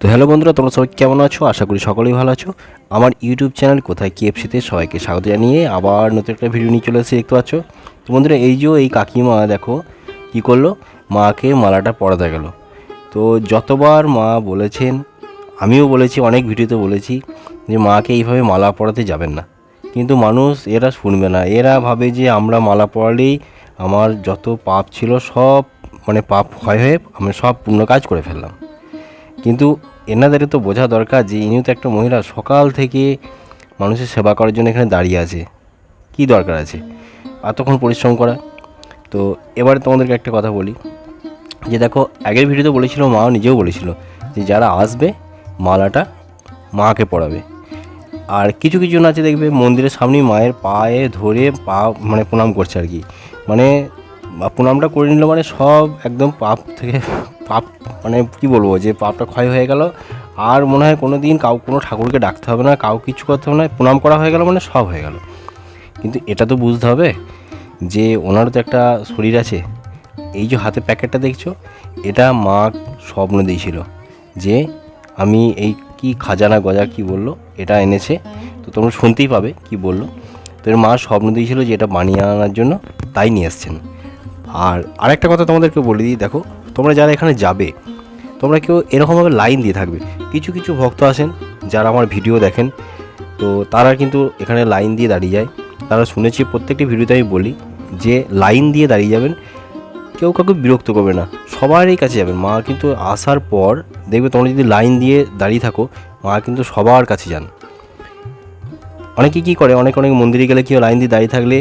তো হ্যালো বন্ধুরা, তোমরা সবাই কেমন আছো? আশা করি সকলেই ভালো আছো। আমার ইউটিউব চ্যানেল কোথায় কেএফসিতে সবাইকে স্বাগত জানিয়ে আবার নতুন একটা ভিডিও নিয়ে চলে এসেছি, দেখতে পাচ্ছ? তো বন্ধুরা, এই যে এই কাকিমা, দেখো, কী করল? মাকে মালাটা পরাতে গেল। তো যতবার মা বলেছেন, আমিও বলেছি, অনেক ভিডিওতে বলেছি, যে মাকে এইভাবে মালা পরাতে যাবেন না। কিন্তু মানুষ এরা শুনবে না। এরা ভাবে যে আমরা মালা পরালেই আমার যত পাপ ছিল সব মানে পাপ ক্ষয় হয়ে, আমি সব পূর্ণ কাজ করে ফেললাম। কিন্তু এনাদের তো বোঝা দরকার যে ইনিও তো একটা মহিলা, সকাল থেকে মানুষের সেবা করার জন্য এখানে দাঁড়িয়ে আছে। কি দরকার আছে? এতক্ষণ পরিশ্রম করা। তো এবারে তোমাদেরকে একটা কথা বলি। যে দেখো, আগের ভিডিওতে বলেছিল, মাও নিজেও বলেছিল যে যারা আসবে, মালাটা মাকে পড়াবে আর কিছু কিছু আছে, দেখবে মন্দিরের সামনেই মায়ের পায়ে ধরে পা মানে প্রণাম করছে আর কি। মানে প্রণামটা করে নিল মানে সব একদম পাপ থেকে পাপ মানে কি বলব, যে পাপটা ক্ষয় হয়ে গেল, আর মনে হয় কোনো দিন কাউ, কোনো ঠাকুরকে ডাকতে হবে না, কাউ কিছু করতে হবে না, প্রণাম করা হয়ে গেল মানে সব হয়ে গেল। কিন্তু এটা তো বুঝতে হবে যে ওনারও তো একটা শরীর আছে, এই যে হাতে প্যাকেটটা দেখছ, এটা মা স্বপ্ন দিয়েছিল যে আমি এই কি খাজানা গজা কি বলল, এটা এনেছে, তো তোমরা শুনতেই পাবে কি বলল। তো এর মা স্বপ্ন দিয়েছিল যে এটা বানিয়ে আনার জন্য, তাই নিয়ে এসছেন। আর আরেকটা কথা তোমাদেরকে বলে দিই, দেখো তোমরা যারা এখানে যাবে, তোমরা কেউ এরকমভাবে লাইন দিয়ে থাকবে। কিছু কিছু ভক্ত আসেন যারা আমার ভিডিও দেখেন, তো তারা কিন্তু এখানে লাইন দিয়ে দাঁড়িয়ে যায়। তারা শুনেছি প্রত্যেকটি ভিডিওতে আমি বলি যে লাইন দিয়ে দাঁড়িয়ে যাবেন, কেউ কাউকে বিরক্ত করবে না, সবারই কাছে যাবেন। মা কিন্তু আসার পর দেখবে তোমরা যদি লাইন দিয়ে দাঁড়িয়ে থাকো, মা কিন্তু সবার কাছে যান। অনেকে কী করে? অনেক অনেক মন্দিরে গেলে কেউ লাইন দিয়ে দাঁড়িয়ে থাকলে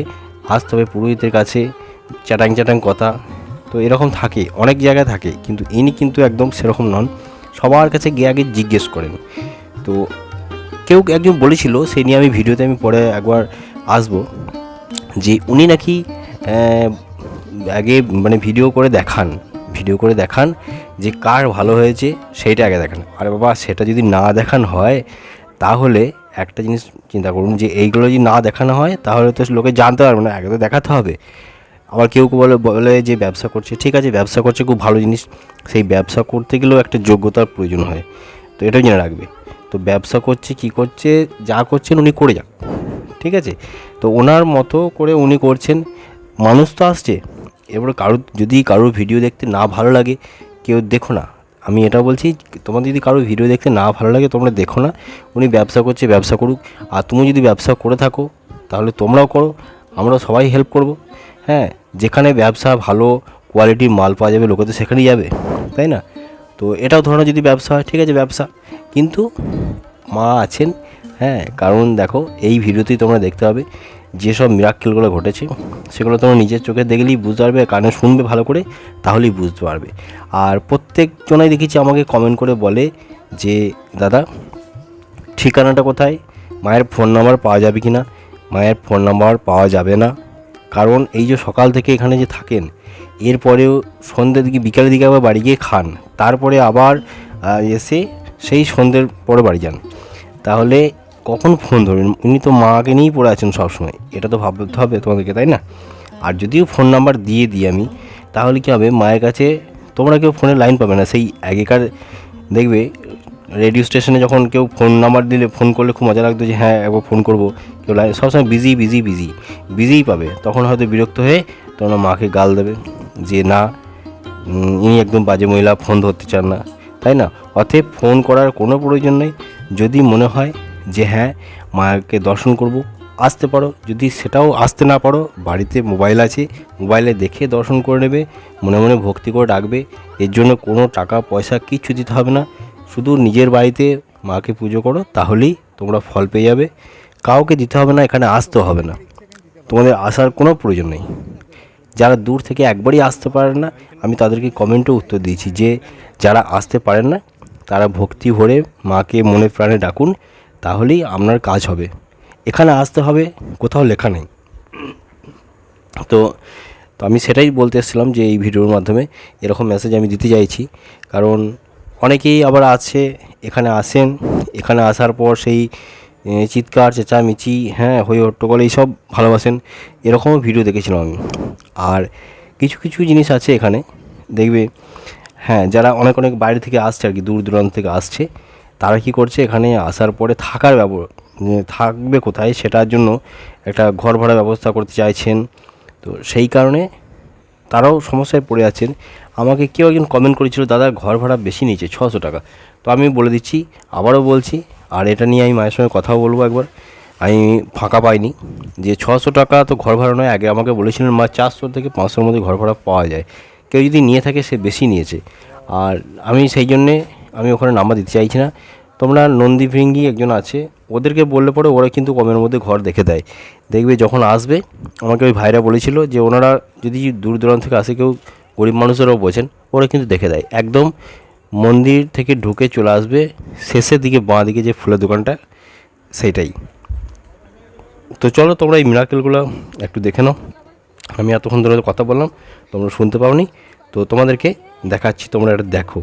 আসতে হবে পুরোহিতের কাছে চ্যাটাং চ্যাটাং কথা। তো এরকম থাকে, অনেক জায়গায় থাকে, কিন্তু ইনি কিন্তু একদম সেরকম নন। সবার কাছে গিয়ে আগে জিজ্ঞেস করেন। তো কেউ একজন বলেছিল, সেই নিয়ে আমি ভিডিওতে আমি পরে একবার আসব যে উনি নাকি আগে মানে ভিডিও করে দেখান, ভিডিও করে দেখান যে কার ভালো হয়েছে, সেইটা আগে দেখান। আরে বাবা, সেটা যদি না দেখান হয়, তাহলে একটা জিনিস চিন্তা করুন যে এইগুলো যদি না দেখানো হয়, তাহলে তো লোকে জানতে পারবে না, আগে তো দেখাতে হবে। আবার কেউ বলে বলে যে ব্যবসা করছে, ঠিক আছে, ব্যবসা করছে, খুব ভালো জিনিস। সেই ব্যবসা করতে গেলেও একটা যোগ্যতার প্রয়োজন হয়। তো এটাও জেনে রাখবে। তো ব্যবসা করছে, কি করছে, যা করছেন উনি করে যাক ঠিক আছে? তো ওনার মতো করে উনি করছেন। মানুষ তো আসছে। এবার কারোর যদি কারোর ভিডিও দেখতে না ভালো লাগে, কেউ দেখো না। আমি এটা বলছি তোমার যদি কারোর ভিডিও দেখতে না ভালো লাগে, তোমরা দেখো না। উনি ব্যবসা করছে, ব্যবসা করুক। আর তুমি যদি ব্যবসা করে থাকো, তাহলে তোমরাও করো। আমরা সবাই হেল্প করব। হ্যাঁ? যেখানে ব্যবসা ভালো কোয়ালিটির মাল পাওয়া যাবে লোকে তো সেখানেই যাবে, তাই না? তো এটাও ধরো যদি ব্যবসা হয়, ঠিক আছে ব্যবসা। কিন্তু মা আছেন হ্যাঁ কারণ দেখো এই ভিডিওতেই তোমরা দেখতে পাবে যেসব মিরাক্কেলগুলো ঘটেছে, সেগুলো তোমরা নিজের চোখে দেখলেই বুঝতে পারবে, কানে শুনবে ভালো করে, তাহলেই বুঝতে পারবে। আর প্রত্যেকজনাই দেখেছি আমাকে কমেন্ট করে বলে যে, দাদা, ঠিকানাটা কোথায়? মায়ের ফোন নাম্বার পাওয়া যাবে কি না মায়ের ফোন নাম্বার পাওয়া যাবে না? কারণ এই যে সকাল থেকে এখানে যে থাকেন, এরপরেও সন্ধ্যের দিকে, বিকালের দিকে আবার বাড়ি গিয়ে খান, তারপরে আবার এসে সেই সন্ধ্যের পরে বাড়ি যান। তাহলে কখন ফোন ধরবেন? উনি তো মাকে নিয়েই পড়ে আছেন সবসময়। এটা তো ভাবতে হবে তোমাদেরকে, তাই না? আর যদিও ফোন নাম্বার দিয়ে দিই আমি, তাহলে কী হবে? মায়ের কাছে তোমরা কেউ ফোনে লাইন পাবে না। সেই আগেকার দেখবে রেডিও স্টেশনে যখন কেউ ফোন নাম্বার দিলে ফোন করলে খুব মজা লাগতো যে হ্যাঁ একবার ফোন করব। কেউ লাইন সবসময় বিজি বিজি বিজি বিজিই পাবে। তখন হয়তো বিরক্ত হয়ে তখন মাকে গাল দেবে যে, না ইনি একদম বাজে মহিলা ফোন ধরতে চান না। তাই না? অতএব ফোন করার কোনো প্রয়োজন নেই। যদি মনে হয় যে হ্যাঁ মাকে দর্শন করব, আসতে পারো। যদি সেটাও আসতে না পারো, বাড়িতে মোবাইল আছে মোবাইলে দেখে দর্শন করে নেবে, মনে মনে ভক্তি করে ডাকবে। এর জন্য কোনো টাকা পয়সা কিচ্ছু দিতে হবে না। শুধু নিজের বাড়িতে মাকে পুজো করো, তাহলেই তোমরা ফল পেয়ে যাবে। কাউকে দিতে হবে না, এখানে আসতে হবে না। তোমাদের আসার কোনো প্রয়োজন নেই। যারা দূর থেকে একবারই আসতে পারেন না, আমি তাদেরকে কমেন্টও উত্তর দিয়েছি যে, যারা আসতে পারেন না, তারা ভক্তি ভরে মাকে মনে প্রাণে ডাকুন, তাহলেই আপনার কাজ হবে। এখানে আসতে হবে, কোথাও লেখা নেই। তো তো আমি সেটাই বলতে এসেছিলাম যে, এই ভিডিওর মাধ্যমে এরকম মেসেজ আমি দিতে চাইছি। কারণ অনেকেই আবার আছে, এখানে আসেন। এখানে আসার পর সেই চিৎকার, চেঁচামেচি হ্যাঁ হই হট্টগোল, এইসব ভালোবাসেন। এরকমও ভিডিও দেখেছিলাম আমি। আর কিছু কিছু জিনিস আছে এখানে। দেখবে হ্যাঁ যারা অনেক অনেক বাইরে থেকে আসছে আর কি, দূর দূরান্ত থেকে আসছে, তারা কি করছে, এখানে আসার পরে থাকার ব্যব থাকবে কোথায়, সেটার জন্য একটা ঘর ভাড়া ব্যবস্থা করতে চাইছেন। তো সেই কারণে তারাও সমস্যায় পড়ে আছেন। আমাকে কেউ একজন কমেন্ট করেছিল, দাদা, ঘর ভাড়া বেশি নিয়েছে, ছশো টাকা। তো আমি বলে দিচ্ছি, আবারও বলছি, আর এটা নিয়ে আমি মায়ের সঙ্গে কথাও বলব একবার। আমি ফাঁকা পাইনি যে ছশো টাকা তো ঘর ভাড়া নয়, আগে আমাকে বলেছিলেন, মা, চারশো থেকে পাঁচশোর মধ্যে ঘর ভাড়া পাওয়া যায়। কেউ যদি নিয়ে থাকে, সে বেশি নিয়েছে। আর আমি সেই জন্যে আমি ওখানে নাম্বার দিতে চাইছি না। তোমরা নন্দী ভৃঙ্গি একজন আছে, ওদেরকে বললে পরে ওরা কিন্তু কমের মধ্যে ঘর দেখে দেয়। দেখবে যখন আসবে, আমাকে ওই ভাইরা বলেছিল যে ওনারা যদি দূর দূরান্ত থেকে আসে, কেউ গরিব মানুষেরাও বোঝেন, ওরা কিন্তু দেখে দেয়। একদম মন্দির থেকে ঢুকে চলে আসবে, শেষের দিকে বাঁ দিকে যে ফুলের দোকানটা, সেইটাই। তো চলো তোমরা এই মিরাকেলগুলো একটু দেখে নাও। আমি এতক্ষণ ধরে কথা বললাম, তোমরা শুনতে পাওনি, তো তোমাদেরকে দেখাচ্ছি, তোমরা এটা দেখো।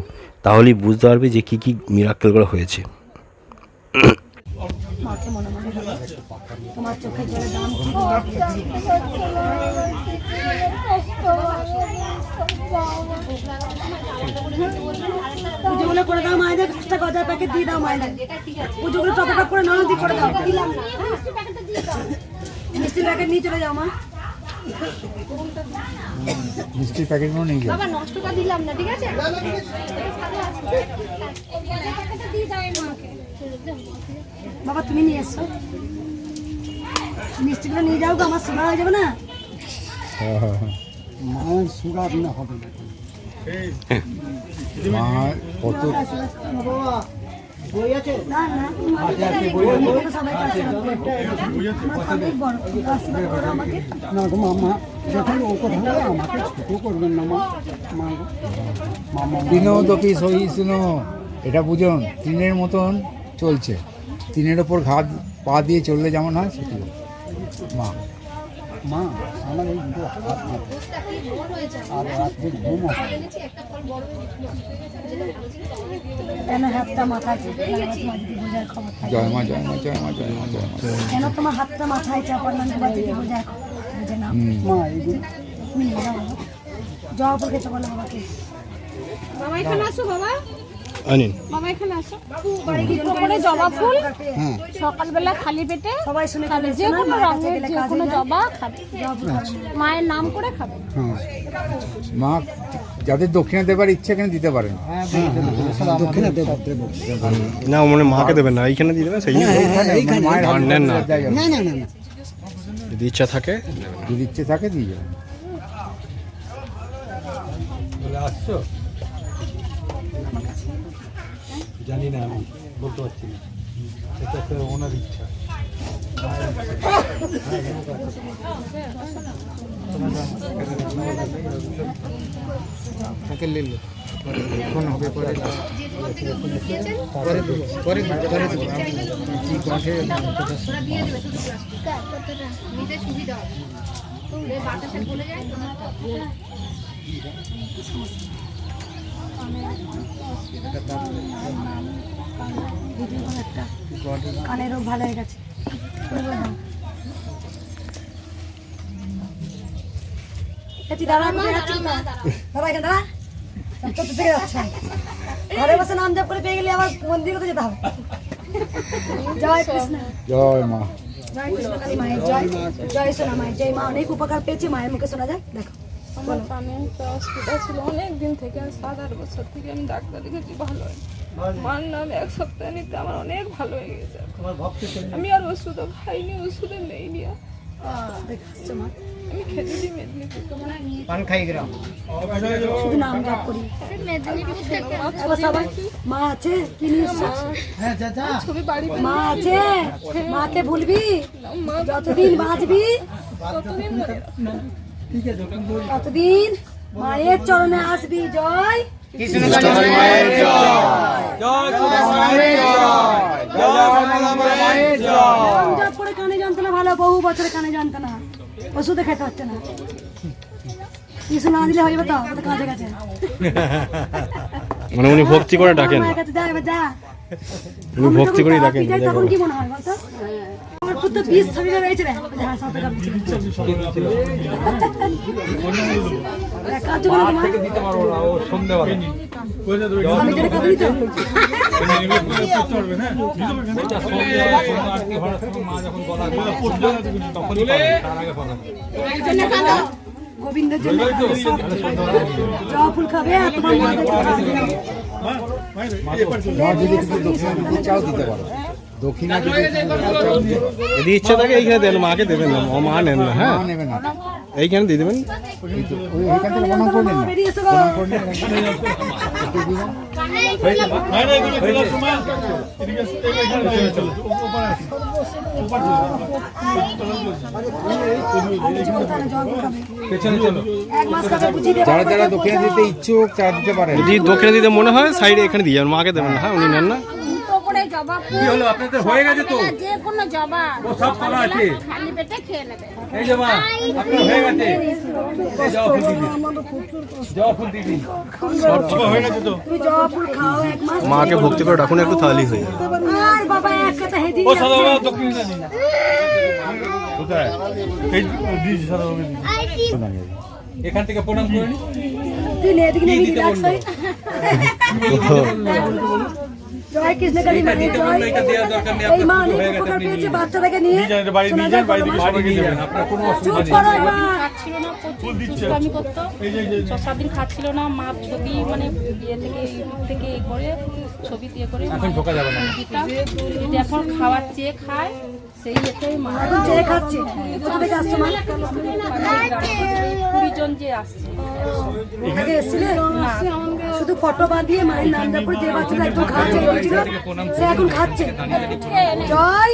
তাহলেই বুঝতে পারবে যে কী কী মিরাকেলগুলো হয়েছে। পুজোগুলো করে দাও মায়েদের পাঁচটা গজার প্যাকেট দিয়ে দাও মায়েদের। পুজোগুলো টপ টপ করে ননদি করে দাও। মিষ্টির প্যাকেট নিয়ে চলে যাও মা। মিষ্টির প্যাকেটগুলো নিয়ে যাও বাবা নষ্টটা দিলাম না ঠিক আছে? বাবা তুমি নিয়ে এসছো মিষ্টিগুলো নিয়ে যাও গো আমার সোনা হয়ে যাবে না? মায়ের সুগার না হবে না। মা কত না না আমাকে সবাইকে আশীর্বাদ করো। আমার সবই বড়। আশীর্বাদ করো আমাকে। না গো মামা যখন ও কথা বলে আমাকে ছোট করবেন না মা। মা গো। মামা দিনদপি সহিষ্ণু এটা বুঝুন তিনের মতন চলছে। তিনের ওপর ঘাত পা দিয়ে চললে যেমন হয় সেটি। মা মা আমার এই দুটো হাত আর রাত্রে ঘুম কেন হাতটা মাথায় বোঝার খবর জয় মা জয় মা জয় মা জয় মা জয় মা। কেন তোমার হাতটা মাথায় চাপার মানে তোমার যদি বোঝার বুঝে নাও। হুম। মা এইগুলো তুমি নিয়ে যাও বাবা জবা ফুল খেতে বলো বাবাকে। বাবা এখানে আসো বাবা। আনিন। বাবা এখানে আসো। উপরে জবা ফুল হ্যাঁ। সকালবেলা খালি পেটে সবাই শুনে খাবে। যে কোনো রঙের যে কোনো জবা খাবে। মায়ের নাম করে খাবে। হ্যাঁ। মা যাদের দক্ষিণা দেবার ইচ্ছে এখানে দিতে পারেন। দক্ষিণা দেব দেব। না মানে মাকে দেবেন না এইখানে দিয়ে দেবেন সেই মায়ের নেন না। না না যদি ইচ্ছা থাকে যদি ইচ্ছে থাকে দিয়ে যাবেন। জানি না আমি বলতে পারছি না। এটা তো ওনার ইচ্ছা। ফোন হবে পরে পরে কি সুবিধা হবে এই বাতাসে চলে যায় ভিডিও করে একটা কানের রোগ ভালো হয়ে গেছে করে বলে দাও। এ তুই দাঁড়া কোথায় যাচ্ছিস না দাঁড়া এখানে দাঁড়া তো তো থেকে যাচ্ছে ঘরে বসে নাম জপ করে পেয়ে গেলে আবার মন্দির কোথায় যেতে হবে জয় কৃষ্ণ জয় মা জয় কৃষ্ণ কালী মায়ের জয় জয় সোনা মায়ের জয় মা অনেক উপকার পেয়েছি মায়ের মুখে শোনা যায় দেখো আমার কানে একটা অসুবিধা ছিল। অনেক দিন থেকে সাত আট বছর থেকে আমি ডাক্তার দেখেছি ভালো হয় মার নাম এক সপ্তাহ নিতে আমার অনেক ভালো হয়ে গেছে। আমি আর ওষুধও খাইনি ওষুধে নেই নিয়ে মা? আমি মেদিনীপুর। শুধু নাম করি। আছে? কি নিয়ে এসছো? চাচা ছবি বাড়ি মা আছে? মাকে ভুলবি? যতদিন বাঁচবি? কতদিন ততদিন মায়ের চরণে আসবি জয়। করে কানে যন্ত্রণা ভালো বহু বছরে কানে যন্ত্রণা। ওষুধে খেতে হচ্ছে না। কিছু না দিলে হইবে তো কাজে গেছে। মানে উনি ভক্তি করে ডাকেন। উনি ভক্তি করেই ডাকেন তখন কি মনে হয় বলতো? আমার তো বিষ শরীরে রয়েছে রে হ্যাঁ সাথে কাপ দিচ্ছি তোমার দিতে পারব না ও সন্ধ্যেবেলা আমি যেটা কাজ দিতাম না। গোবিন্দের জন্য জবা ফুল খাবে আর তোমার মাদের চাও দিতে পারো দক্ষিণা যদি পারো। ইচ্ছে থাকে এইখানে দেন মাকে দেবেন না ও মা নেন না হ্যাঁ? এইখানে দিয়ে দেবেন? যারা যারা দক্ষিণা দিতে ইচ্ছুক তারা দিতে পারেন। যদি দক্ষিণে দিতে মনে হয় সাইডে এখানে দিয়ে যাবেন মাকে দেবেন না হ্যাঁ? উনি নেন না? জবা ফুল। কি হলো? আপনাদের হয়ে গেছে তো? যে কোনো জবা। ও সব করা আছে? খালি পেটে খেয়ে নেবে। এই মা আপনার হয়ে গেছে? এই জবা ফুল দিদি। জবা ফুল দিদি। তুমি জবা ফুল খাও এক মাস মাকে ভক্তি করে রাখুন একটু তাহলেই হয়ে যাবে। আর বাবা এক কথা হেদি এখান থেকে প্রণাম করে নি। তুই নে এদিকে নিয়ে হই জয় মানে এই মা অনেক উপকার পেয়েছে বাচ্চাটাকে নিয়ে চুপ করো এবার খাচ্ছিল না খাচ্ছিল মার ছবি মানে ইয়ে থেকে ইউটিউব থেকে এ করে ছবি দিয়ে করে এখন খাওয়ার চেয়ে খায় সেই মা চেয়ে খাচ্ছে। কোথা থেকে আসছো। মা কুড়ি জন যে আসছে আগে এসেছিলে শুধু ফটো বাঁধিয়ে মায়ের নাম করে যে বাচ্চাটা একদম খাওয়া সে এখন খাচ্ছে। জয়!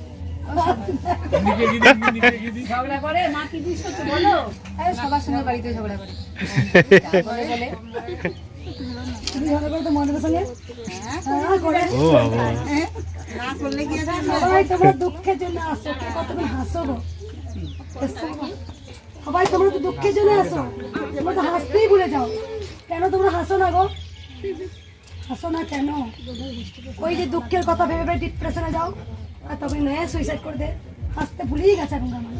সবার সঙ্গে বাড়িতে ঝগড়া করে। তুমি ঝগড়া করে তো মনের সঙ্গে? হ্যাঁ করে ও বাবা সবাই তোমরা দুঃখের জন্য আসো কে কতক্ষণ হাসো গো। সবাই তোমরা তো দুঃখের জন্য আসো। তোমরা তো হাসতেই ভুলে যাও। কেন তোমরা হাসো না গো? হাসো না কেন? ওই যে দুঃখের কথা ভেবে ভেবে ডিপ্রেশনে যাও। আর তখন নয় সুইসাইড করে দে। হাসতে ভুলেই গেছে এখন আমার।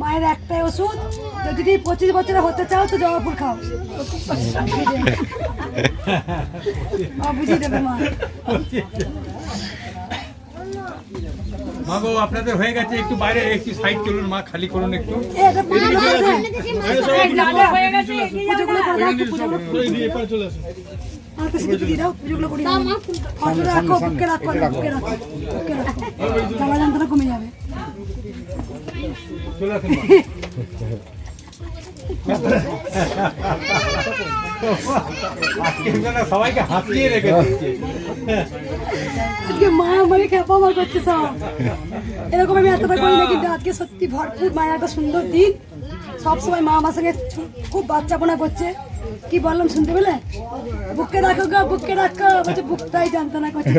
মায়ের একটাই ওষুধ যদি পঁচিশ বছরে হতে চাও তো জবা ফুল খাও। মা বুঝিয়ে দেবে মা। মা আপনাদের হয়ে গেছে একটু বাইরে একটু সাইড চলুন মা খালি করুন একটু। কমে যাবে। সবাইকে হাসিয়ে রেখে আজকে মা করছে সব। এরকম আমি এতটা করি না কিন্তু আজকে সত্যি ভরপুর মায়ের একটা সুন্দর দিন। সব সময় মা আমার সঙ্গে খুব বাচ্চাপনা করছে। কি বললাম শুনতে পেলে? বুকে রাখো গা বুকে রাখো বলছে বুকটাই জানতো না করছে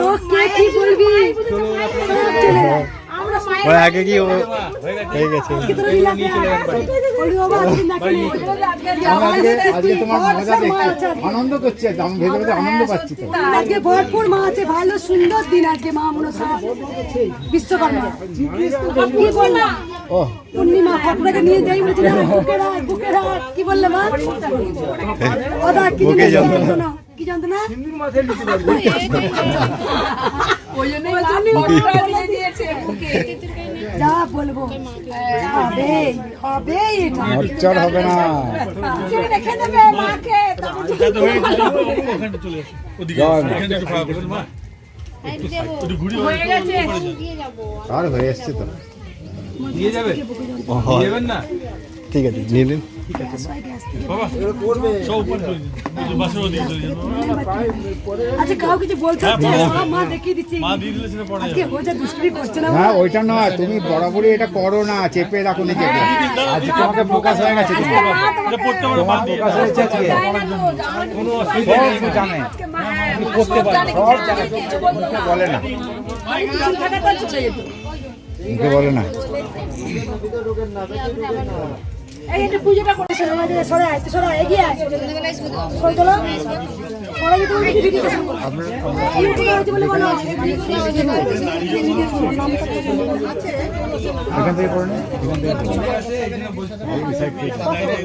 লোক কে কি বলবি? চলে। ওই আগে কি হয়ে গেছে আজকে তোমার মজা দেখছি আনন্দ করছি একদম ভেতরে আনন্দ পাচ্ছি তো আজকে ভরপুর মা আছে ভালো সুন্দর দিন আজকে মা মনসা বিশ্বকর্মা কি বললাম ও পূর্ণিমা নিয়ে যাই কি বললে মা ওদা কি যন্ত্রণা। যা বলব। হবে হবে এটা। হবে না। রেখে দেবে। মাকে যাব আর হয়ে এসছে তো। দিয়ে যাবে? না? ঠিক আছে নিয়ে নিন। হয়, আচ্ছা না না ওইটা নয় তুমি বরাবরই এটা করো না চেপে রাখো নিজেকে। আজকে তোমাকে ফোকাস হয়ে গেছে জানে করতে পারে। বলে না। বলে না। এই একটু পুজোটা করে সরে এগিয়ে আয়। সরে বলো এখান থেকে না এখান থেকে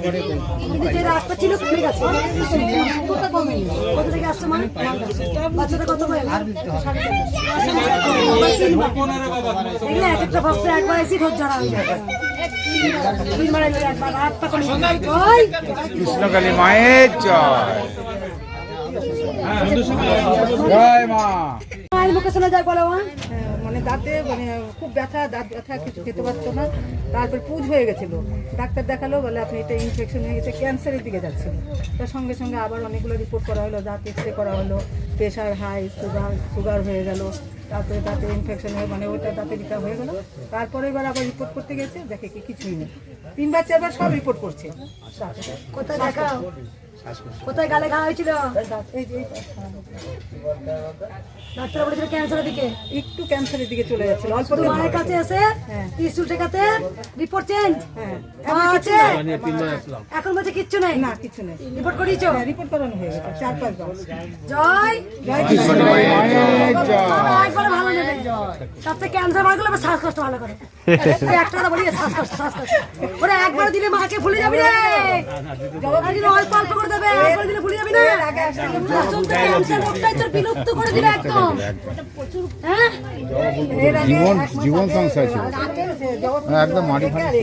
করে নাও। কিন্তু যে রাস্তা ছিল খুলে গেছে? কোথা থেকে আসছে মা বাচ্চাটা কত বয়স এগুলো এক একটা ভক্ত একবার এসে ধর জানা যায় তিনবার এলে একবার হাত পা করে ওই! কৃষ্ণকালী মায়ের জয়। জয় মা। মায়ের মুখে শোনা যায় বলো মা। মানে দাঁতে মানে খুব ব্যথা, দাঁত ব্যথা, কিছু খেতে পারতো না। তারপর পুজ হয়ে গেছিল। ডাক্তার দেখাল, বলে আপনি এটা ইনফেকশন হয়ে গেছে ক্যান্সারের দিকে যাচ্ছিল তার সঙ্গে সঙ্গে আবার অনেকগুলো রিপোর্ট করা হলো, দাঁত এক্স করা হলো প্রেশার হাই সুগার সুগার হয়ে গেল। তারপরে দাঁতে ইনফেকশন হয়ে মানে ওইটা দাঁতে রিটা হয়ে গেল। তারপরে এবার আবার রিপোর্ট করতে গেছে, দেখে কি কিছুই নেই। তিনবার, চারবার সব রিপোর্ট করছে। কোথায় দেখাও? কোথায় গালে ঘা হয়েছিল? ডাক্তার বলেছিল ক্যান্সারের দিকে। একটু ক্যান্সারের দিকে চলে যাচ্ছিল অল্প তো মায়ের কাছে এসে ঠেকাতে রিপোর্ট চেঞ্জ হ্যাঁ। আছে? এখন বলছে কিচ্ছু নেই? না কিছু নেই। রিপোর্ট করিয়েছো? রিপোর্ট করানো হয়ে গেছে চার পাঁচবার জয়! জয় একবারে ভালো নেবে। তার ক্যান্সার বার করলে শ্বাসকষ্ট ভালো করে। একটা কথা বলি শ্বাসকষ্ট শ্বাসকষ্ট। ওরা একবার দিলে মাকে ভুলে যাবি রে। অল্প অল্প করে দেবে একবার দিলে ভুলে যাবি না। আসল তো ক্যান্সার রোগটাই তোর বিলুপ্ত করে দিবে একদম। হ্যাঁ? জীবন জীবন সংশয় ছিল। হ্যাঁ, একদম মাটি ফাটি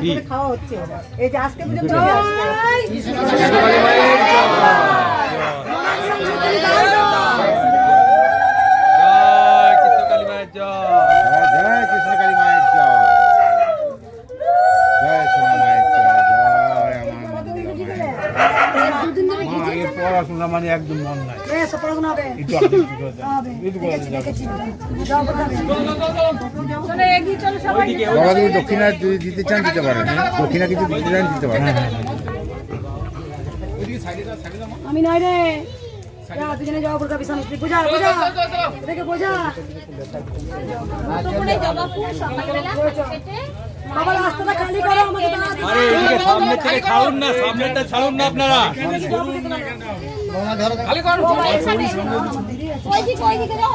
ছিল খাওয়া হচ্ছে এই যে আজকে পুজো জয় জয় কৃষ্ণকালী মায়ের জয় জয় সোনা মায়ের জয় জয় আমার মঙ্গলা মায়ের দুদিন ধরে মা এর পড়াশোনা মানে একদম মন নাই বাবা তুমি দক্ষিণা যদি দিতে চান দিতে পারেন দক্ষিণা কিছু দিতে চান দিতে পারেন। আমি নয় রে। যা দুজনে যাও বুঝা বিশাল বুঝা। বুঝা এটাকে সকালবেলা বাবা রাস্তাটা খালি করো আমাকে আরে এদিকে সামনে থেকে ছাড়ুন না সামনেটা ছাড়ুন না আপনারা। ওই দিকে ওই দিকে দাও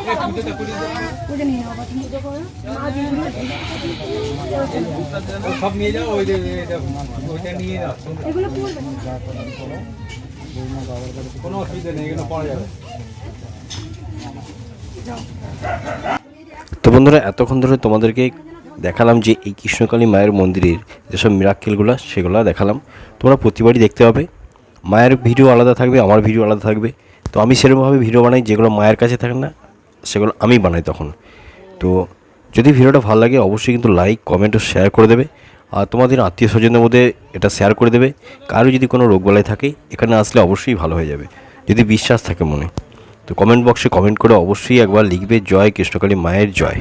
পুজো করো। মা দিয়ে সব নিয়ে যাও ওই যে ওইটা নিয়ে যাও। এগুলো কোনো অসুবিধা নেই এগুলো পড়া যাবে। তো বন্ধুরা এতক্ষণ ধরে তোমাদেরকে দেখালাম যে এই কৃষ্ণকালী মায়ের মন্দিরের যেসব মিরাক্কেলগুলো সেগুলো দেখালাম। তোমরা প্রতিবারই দেখতে পাবে। মায়ের ভিডিও আলাদা থাকবে, আমার ভিডিও আলাদা থাকবে। তো আমি সেরকমভাবে ভিডিও বানাই যেগুলো মায়ের কাছে থাকে না, সেগুলো আমি বানাই তখন। তো যদি ভিডিওটা ভালো লাগে, অবশ্যই কিন্তু লাইক কমেন্ট ও শেয়ার করে দেবে। আর তোমাদের আত্মীয় স্বজনদের মধ্যে এটা শেয়ার করে দেবে। কারও যদি কোনো রোগবালাই থাকে, এখানে আসলে অবশ্যই ভালো হয়ে যাবে। যদি বিশ্বাস থাকে মনে। তো কমেন্ট বক্সে কমেন্ট করে অবশ্যই একবার লিখবে, জয় কৃষ্ণকালী মায়ের জয়।